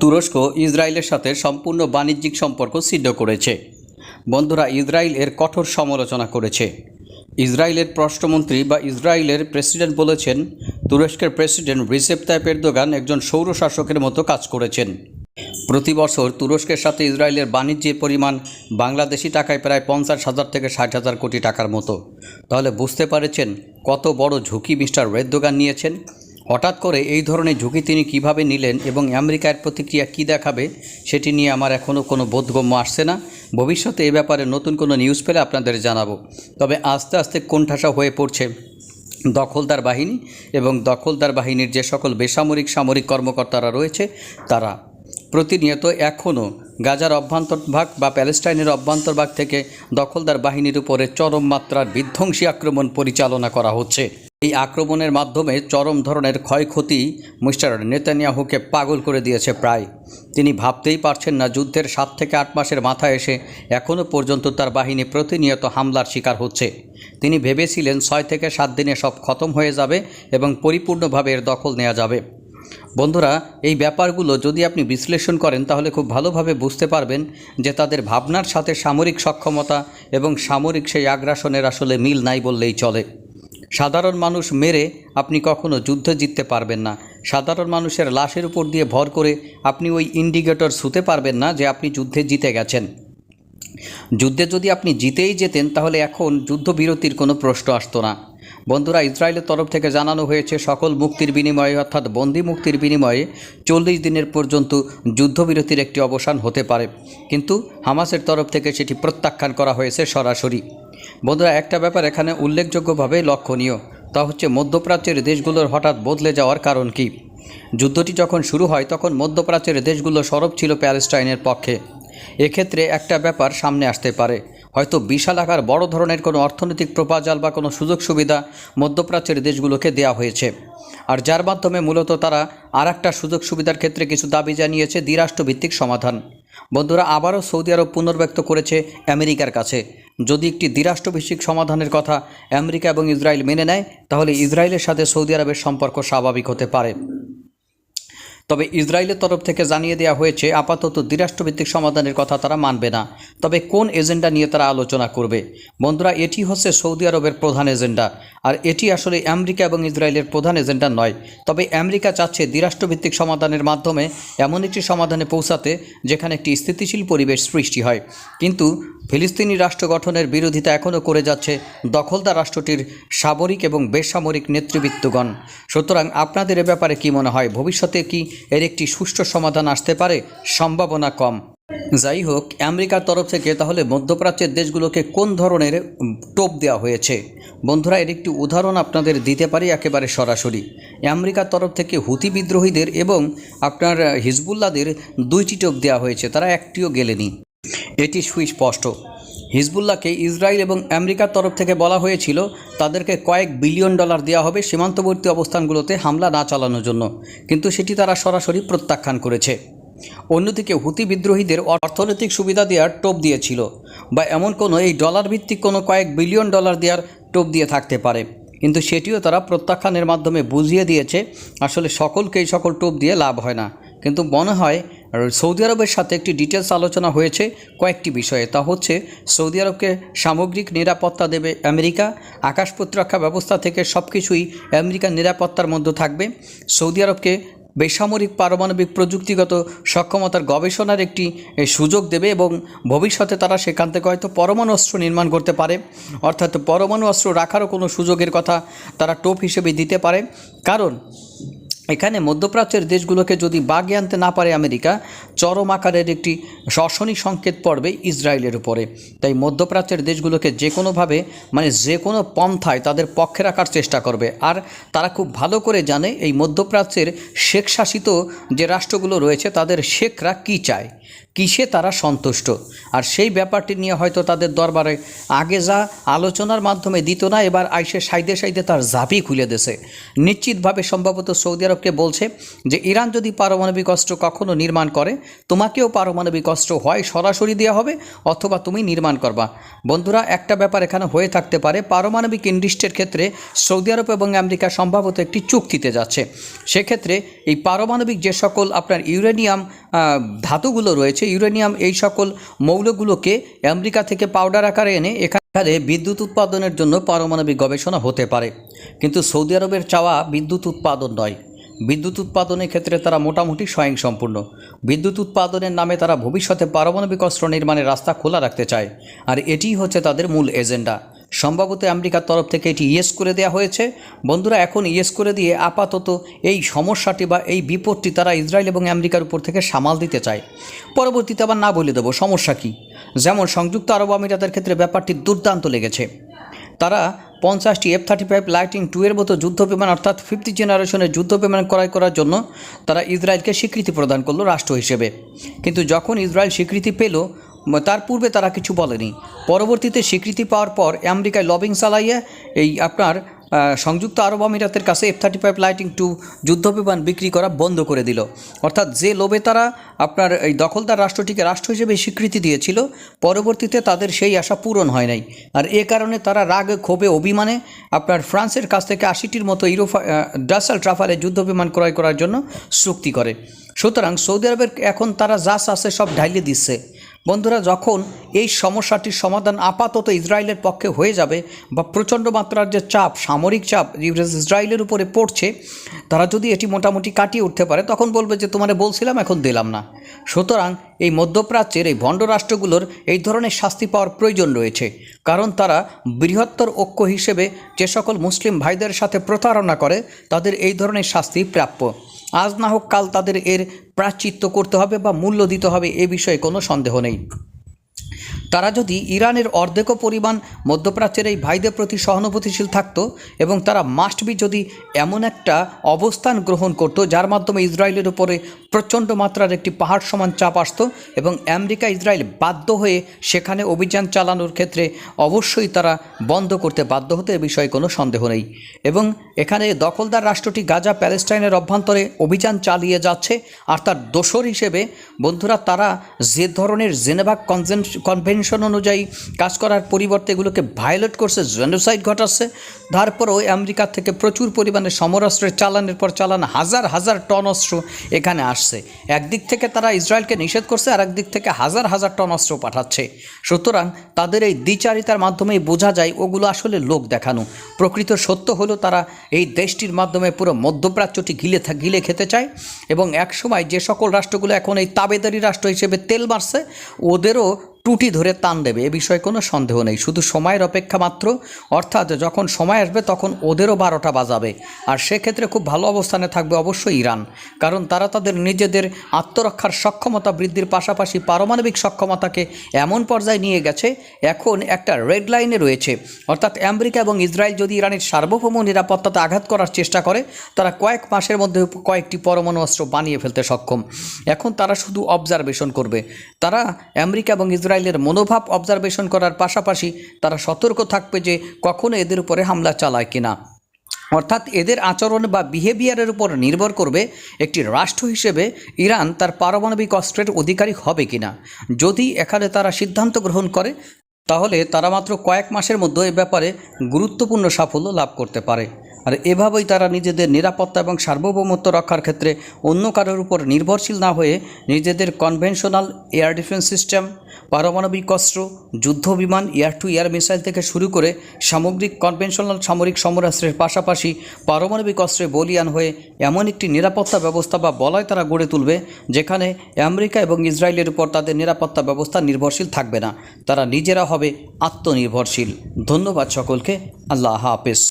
তুরস্ক ইসরায়েলের সাথে সম্পূর্ণ বাণিজ্যিক সম্পর্ক সিদ্ধ করেছে। বন্ধুরা, ইসরায়েল এর কঠোর সমালোচনা করেছে। ইসরায়েলের পররাষ্ট্রমন্ত্রী বা ইসরায়েলের প্রেসিডেন্ট বলেছেন, তুরস্কের প্রেসিডেন্ট রিসেপ তাইপ এরদোগান একজন সৌর শাসকের মতো কাজ করেছেন। প্রতি বছর তুরস্কের সাথে ইসরায়েলের বাণিজ্যের পরিমাণ বাংলাদেশি টাকায় প্রায় পঞ্চাশ হাজার থেকে ষাট হাজার কোটি টাকার মতো। তাহলে বুঝতে পারেছেন কত বড় ঝুঁকি মিস্টার রেদোগান নিয়েছেন? হঠাৎ করে এই ধরনের ঝুঁকি তিনি কীভাবে নিলেন এবং আমেরিকার প্রতিক্রিয়া কী দেখাবে, সেটি নিয়ে আমার এখনও কোনো বোধগম্য আসছে না। ভবিষ্যতে এ ব্যাপারে নতুন কোনো নিউজ পেলে আপনাদের জানাব। তবে আস্তে আস্তে কোণঠাসা হয়ে পড়ছে দখলদার বাহিনী এবং দখলদার বাহিনীর যে সকল বেসামরিক সামরিক কর্মকর্তারা রয়েছে, তারা। প্রতিনিয়ত এখনও গাজার অভ্যন্তরভাগ বা প্যালেস্টাইনের অভ্যন্তরভাগ থেকে দখলদার বাহিনীর উপরে চরম মাত্রার বিধ্বংসী আক্রমণ পরিচালনা করা হচ্ছে। এই আক্রমণের মাধ্যমে চরম ধরনের ক্ষয়ক্ষতি মিস্টার নেতানিয়াহুকে পাগল করে দিয়েছে প্রায়। তিনি ভাবতেই পারছেন না যুদ্ধের সাত থেকে আট মাসের মাথায় এসে এখনও পর্যন্ত তার বাহিনী প্রতিনিয়ত হামলার শিকার হচ্ছে। তিনি ভেবেছিলেন ছয় থেকে সাত দিনে সব খতম হয়ে যাবে এবং পরিপূর্ণভাবে এর দখল নেওয়া যাবে। বন্ধুরা, এই ব্যাপারগুলো যদি আপনি বিশ্লেষণ করেন, তাহলে খুব ভালোভাবে বুঝতে পারবেন যে তাদের ভাবনার সাথে সামরিক সক্ষমতা এবং সামরিক সেই আগ্রাসনের আসলে মিল নাই বললেই চলে। সাধারণ মানুষ মেরে আপনি কখনো যুদ্ধ জিততে পারবেন না। সাধারণ মানুষের লাশের উপর দিয়ে ভর করে আপনি ওই ইন্ডিকেটর ছুতে পারবেন না যে আপনি যুদ্ধে জিতে গেছেন। যুদ্ধে যদি আপনি জিতেই যেতেন, তাহলে এখন যুদ্ধবিরতির কোনো প্রশ্ন আসতো না। বন্ধুরা, ইসরায়েলের তরফ থেকে জানানো হয়েছে, সকল মুক্তির বিনিময়ে, অর্থাৎ বন্দি মুক্তির বিনিময়ে চল্লিশ দিনের পর্যন্ত যুদ্ধবিরতির একটি অবসান হতে পারে। কিন্তু হামাসের তরফ থেকে সেটি প্রত্যাখ্যান করা হয়েছে সরাসরি। বন্ধুরা, একটা ব্যাপার এখানে উল্লেখযোগ্যভাবে লক্ষণীয়। তা হচ্ছে, মধ্যপ্রাচ্যের দেশগুলোর হঠাৎ বদলে যাওয়ার কারণ কি? যুদ্ধটি যখন শুরু হয়, তখন মধ্যপ্রাচ্যের দেশগুলো সরব ছিল প্যালেস্টাইনের পক্ষে। এক্ষেত্রে একটা ব্যাপার সামনে আসতে পারে। হয়তো বিশাল আকার, বড় ধরনের কোনো অর্থনৈতিক প্রপাজাল বা কোনো সুযোগ সুবিধা মধ্যপ্রাচ্যের দেশগুলোকে দেওয়া হয়েছে। আর যার মাধ্যমে মূলত তারা আর একটা সুযোগ সুবিধার ক্ষেত্রে কিছু দাবি জানিয়েছে দ্বিরাষ্ট্রভিত্তিক সমাধান। বন্ধুরা আবারও সৌদি আরব পুনর্ব্যক্ত করেছে আমেরিকার কাছে। যদি একটি দ্বিরাষ্ট্রভিত্তিক সমাধানের কথা আমেরিকা এবং ইসরায়েল মেনে নেয়, তাহলে ইসরায়েলের সাথে সৌদি আরবের সম্পর্ক স্বাভাবিক হতে পারে। তবে ইসরায়েলের তরফ থেকে জানিয়ে দেওয়া হয়েছে, আপাতত দ্বিরাষ্ট্রভিত্তিক সমাধানের কথা তারা মানবে না। তবে কোন এজেন্ডা নিয়ে তারা আলোচনা করবে? বন্ধুরা, এটি হচ্ছে সৌদি আরবের প্রধান এজেন্ডা। আর এটি আসলে আমেরিকা এবং ইসরায়েলের প্রধান এজেন্ডা নয়। তবে আমেরিকা চাচ্ছে দ্বিরাষ্ট্রভিত্তিক সমাধানের মাধ্যমে এমন একটি সমাধানে পৌঁছাতে যেখানে একটি স্থিতিশীল পরিবেশ সৃষ্টি হয়। কিন্তু ফিলিস্তিনি রাষ্ট্র গঠনের বিরোধিতা এখনও করে যাচ্ছে দখলদার রাষ্ট্রটির সামরিক এবং বেসামরিক নেতৃবৃত্তগণ সুতরাং আপনাদের এ ব্যাপারে কি মনে হয়? ভবিষ্যতে কি এর একটি সুষ্ঠু সমাধান আসতে পারে? সম্ভাবনা কম। যাই হোক, আমেরিকার তরফ থেকে তাহলে মধ্যপ্রাচ্যের দেশগুলোকে কোন ধরনের টোপ দেওয়া হয়েছে? বন্ধুরা, এর একটি উদাহরণ আপনাদের দিতে পারি একেবারে সরাসরি। আমেরিকার তরফ থেকে হুতি বিদ্রোহীদের এবং আপনার হিজবুল্লাদের দুইটি টোপ দেওয়া হয়েছে। তারা একটিও গেলেনি। এটি সুস্পষ্ট হিজবুল্লাহকে ইসরায়েল এবং আমেরিকার তরফ থেকে বলা হয়েছিল, তাদেরকে কয়েক বিলিয়ন ডলার দেওয়া হবে সীমান্তবর্তী অবস্থানগুলোতে হামলা না চালানোর জন্য, কিন্তু সেটি তারা সরাসরি প্রত্যাখ্যান করেছে। অন্যদিকে হুতি বিদ্রোহীদের অর্থনৈতিক সুবিধা দেওয়ার টোপ দিয়েছিল, বা এমন কোনো এই ডলার ভিত্তিক কোনো কয়েক বিলিয়ন ডলার দেওয়ার টোপ দিয়ে থাকতে পারে, কিন্তু সেটিও তারা প্রত্যাখ্যানের মাধ্যমে বুঝিয়ে দিয়েছে, আসলে সকলকে এই সকল টোপ দিয়ে লাভ হয় না। কিন্তু মনে হয় সৌদি আরবের সাথে একটি ডিটেলস আলোচনা হয়েছে কয়েকটি বিষয়ে। তা হচ্ছে, সৌদি আরবকে সামগ্রিক নিরাপত্তা দেবে আমেরিকা, আকাশ প্রতিরক্ষা ব্যবস্থা থেকে সব কিছুই আমেরিকার নিরাপত্তার মধ্যে থাকবে। সৌদি আরবকে বেসামরিক পারমাণবিক প্রযুক্তিগত সক্ষমতার গবেষণার একটি সুযোগ দেবে এবং ভবিষ্যতে তারা সেখান থেকে হয়তো পরমাণু অস্ত্র নির্মাণ করতে পারে। অর্থাৎ পরমাণু অস্ত্র রাখারও কোনো সুযোগের কথা তারা টোপ হিসেবে দিতে পারে। কারণ এখানে মধ্যপ্রাচ্যের দেশগুলোকে যদি বাগে আনতে না পারে আমেরিকা, চরম আকারের একটি শর্ষণী সংকেত পড়বে ইসরায়েলের উপরে। তাই মধ্যপ্রাচ্যের দেশগুলোকে যে কোনোভাবে মানে যে কোনো পন্থায় তাদের পক্ষে রাখার চেষ্টা করবে। আর তারা খুব ভালো করে জানে এই মধ্যপ্রাচ্যের শেখ শাসিত যে রাষ্ট্রগুলো রয়েছে, তাদের শেখরা কী চায়। কিসে তারা সন্তুষ্ট? আর সেই ব্যাপারটি নিয়ে হয়তো তাদের দরবারে আগে যা আলোচনার মাধ্যমে দিত না, এবার আইসে সাইদে সাইদে তার ঝাঁপি খুলে দেছে নিশ্চিতভাবে সম্ভবত সৌদি আরবকে বলছে যে, ইরান যদি পারমাণবিক অস্ত্র কখনো নির্মাণ করে, তোমাকেও পারমাণবিক অস্ত্র হয়, সরাসরি দেওয়া হবে অথবা তুমি নির্মাণ করবা। বন্ধুরা, একটা ব্যাপার এখানে হয়ে থাকতে পারে। পারমাণবিক ইন্ডাস্ট্রির ক্ষেত্রে সৌদি আরব এবং আমেরিকা সম্ভবত একটি চুক্তিতে যাচ্ছে। সেক্ষেত্রে এই পারমাণবিক যে সকল আপনার ইউরেনিয়াম ধাতুগুলো রয়েছে ইউরেনিয়াম এই সকল মৌলগুলোকে আমেরিকা থেকে পাউডার আকারে এনে এখানে বিদ্যুৎ উৎপাদনের জন্য পারমাণবিক গবেষণা হতে পারে। কিন্তু সৌদি আরবের চাওয়া বিদ্যুৎ উৎপাদন নয়। বিদ্যুৎ উৎপাদনের ক্ষেত্রে তারা মোটামুটি স্বয়ংসম্পূর্ণ। বিদ্যুৎ উৎপাদনের নামে তারা ভবিষ্যতে পারমাণবিক অস্ত্র নির্মাণের রাস্তা খোলা রাখতে চায়। আর এটিই হচ্ছে তাদের মূল এজেন্ডা। সম্ভবত আমেরিকার তরফ থেকে এটি ইয়েস করে দেওয়া হয়েছে। বন্ধুরা, এখন ইয়েস করে দিয়ে আপাতত এই সমস্যাটি বা এই বিপদটি তারা ইসরায়েল এবং আমেরিকার উপর থেকে সামাল দিতে চায়। পরবর্তীতে আবার না বলে দেবো, সমস্যা কী? যেমন সংযুক্ত আরব আমিরাতের ক্ষেত্রে ব্যাপারটি দুর্দান্ত লেগেছে। তারা পঞ্চাশটি F thirty five lightning two এর মতো যুদ্ধ বিমান অর্থাৎ ফিফথ জেনারেশনের যুদ্ধ বিমান ক্রয় করার জন্য তারা ইসরায়েলকে স্বীকৃতি প্রদান করল রাষ্ট্র হিসেবে। কিন্তু যখন ইসরায়েল স্বীকৃতি পেল তার পূর্বে তারা কিছু বলেনি। পরবর্তীতে স্বীকৃতি পাওয়ার পর আমেরিকায় লবিং চালাইয়ে এই আপনার সংযুক্ত আরব আমিরাতের কাছে F thirty five lightning two যুদ্ধবিমান বিক্রি করা বন্ধ করে দিল। অর্থাৎ যে লোভে তারা আপনার এই দখলদার রাষ্ট্রটিকে রাষ্ট্র হিসেবে স্বীকৃতি দিয়েছিল, পরবর্তীতে তাদের সেই আশা পূরণ হয় নাই। আর এ কারণে তারা রাগ, ক্ষোভে, অভিমানে আপনার ফ্রান্সের কাছ থেকে আশিটির মতো ইউরোফা ডাসাল ট্রাফালে যুদ্ধবিমান ক্রয় করার জন্য চুক্তি করে। সুতরাং সৌদি আরবের এখন তারা যা আছে সব ঢালিয়ে দিচ্ছে। বন্ধুরা, যখন এই সমস্যাটির সমাধান আপাতত ইসরায়েলের পক্ষে হয়ে যাবে বা প্রচণ্ড মাত্রার যে চাপ, সামরিক চাপ ইস- ইসরায়েলের উপরে পড়ছে, তারা যদি এটি মোটামুটি কাটিয়ে উঠতে পারে, তখন বলবে যে তোমারে বলছিলাম, এখন দিলাম না। সুতরাং এই মধ্যপ্রাচ্যের, এই ভণ্ড রাষ্ট্রগুলোর এই ধরনের শাস্তি পাওয়ার প্রয়োজন রয়েছে, কারণ তারা বৃহত্তর ঐক্য হিসেবে যে সকল মুসলিম ভাইদের সাথে প্রতারণা করে, তাদের এই ধরনের শাস্তি প্রাপ্য। আজ না হোক কাল তাদের এর প্রাচিত্য করতে হবে বা মূল্য দিতে হবে এ বিষয়ে কোনো সন্দেহ নেই। তারা যদি ইরানের অর্ধেকও পরিমাণ মধ্যপ্রাচ্যের এই ভাইদের প্রতি সহানুভূতিশীল থাকতো এবং তারা মাস্ট বি যদি এমন একটা অবস্থান গ্রহণ করত, যার মাধ্যমে ইসরায়েলের উপরে প্রচণ্ড মাত্রার একটি পাহাড় সমান চাপ আসতো এবং আমেরিকা, ইসরায়েল বাধ্য হয়ে সেখানে অভিযান চালানোর ক্ষেত্রে অবশ্যই তারা বন্ধ করতে বাধ্য হতে, এ বিষয়ে কোনো সন্দেহ নেই। এবং এখানে দখলদার রাষ্ট্রটি গাজা প্যালেস্টাইনের অভ্যন্তরে অভিযান চালিয়ে যাচ্ছে আর তার দোসর হিসেবে বন্ধুরা তারা যে ধরনের জেনেভা কনভেনশন অনুযায়ী কাজ করার পরিবর্তে এগুলোকে ভায়োলেট করছে, জেনোসাইড ঘটাচ্ছে। তারপরেও আমেরিকা থেকে প্রচুর পরিমাণে সমরাস্ত্রের চালানের পর চালান হাজার হাজার টন অস্ত্র এখানে আসছে। একদিক থেকে তারা ইসরায়েলকে নিষেধ করছে, আর একদিক থেকে হাজার হাজার টন অস্ত্র পাঠাচ্ছে। সুতরাং তাদের এই দ্বিচারিতার মাধ্যমেই বোঝা যায় ওগুলো আসলে লোক দেখানো। প্রকৃত সত্য হলো তারা এই দেশটির মাধ্যমে পুরো মধ্যপ্রাচ্যটি গিলে গিলে খেতে চায়। এবং একসময় যে সকল রাষ্ট্রগুলো এখন এই তাবেদারি রাষ্ট্র হিসেবে তেল মারছে, ওদেরও টুটি ধরে টান দেবে, এ বিষয়ে কোনো সন্দেহ নেই। শুধু সময়ের অপেক্ষা মাত্র, অর্থাৎ যখন সময় আসবে তখন ওদেরও বারোটা বাজাবে। আর সেক্ষেত্রে খুব ভালো অবস্থানে থাকবে অবশ্যই ইরান, কারণ তারা তাদের নিজেদের আত্মরক্ষার সক্ষমতা বৃদ্ধির পাশাপাশি পারমাণবিক সক্ষমতাকে এমন পর্যায়ে নিয়ে গেছে, এখন একটা রেড লাইনে রয়েছে। অর্থাৎ আমেরিকা এবং ইসরায়েল যদি ইরানের সার্বভৌম নিরাপত্তাতে আঘাত করার চেষ্টা করে, তারা কয়েক মাসের মধ্যে কয়েকটি পরমাণু অস্ত্র বানিয়ে ফেলতে সক্ষম। এখন তারা শুধু অবজারভেশন করবে। তারা আমেরিকা এবং ইসরায়েলের মনোভাব অবজারভেশন করার পাশাপাশি তারা সতর্ক থাকবে যে কখনো এদের উপরে হামলা চালায় কিনা। অর্থাৎ এদের আচরণ বা বিহেভিয়ারের উপর নির্ভর করবে একটি রাষ্ট্র হিসেবে ইরান তার পারমাণবিক অস্ত্রের অধিকারী হবে কিনা। যদি এখানে তারা সিদ্ধান্ত গ্রহণ করে তাহলে তারা মাত্র কয়েক মাসের মধ্যে এ ব্যাপারে গুরুত্বপূর্ণ সাফল্য লাভ করতে পারে। আর এভাবেই তারা নিজেদের নিরাপত্তা এবং সার্বভৌমত্ব রক্ষার ক্ষেত্রে অন্য কারোর উপর নির্ভরশীল না হয়ে নিজেদের কনভেনশনাল এয়ার ডিফেন্স সিস্টেম, পারমাণবিক অস্ত্র, যুদ্ধ বিমান, এয়ার টু এয়ার মিসাইল থেকে শুরু করে সামগ্রিক কনভেনশনাল সামরিক সমরাস্ত্রের পাশাপাশি পারমাণবিক অস্ত্রে বলিয়ান হয়ে এমন একটি নিরাপত্তা ব্যবস্থা বা বলয় তারা গড়ে তুলবে, যেখানে আমেরিকা এবং ইসরায়েলের উপর তাদের নিরাপত্তা ব্যবস্থা নির্ভরশীল থাকবে না। তারা নিজেরা হবে আত্মনির্ভরশীল। ধন্যবাদ সকলকে। আল্লাহ হাফেজ।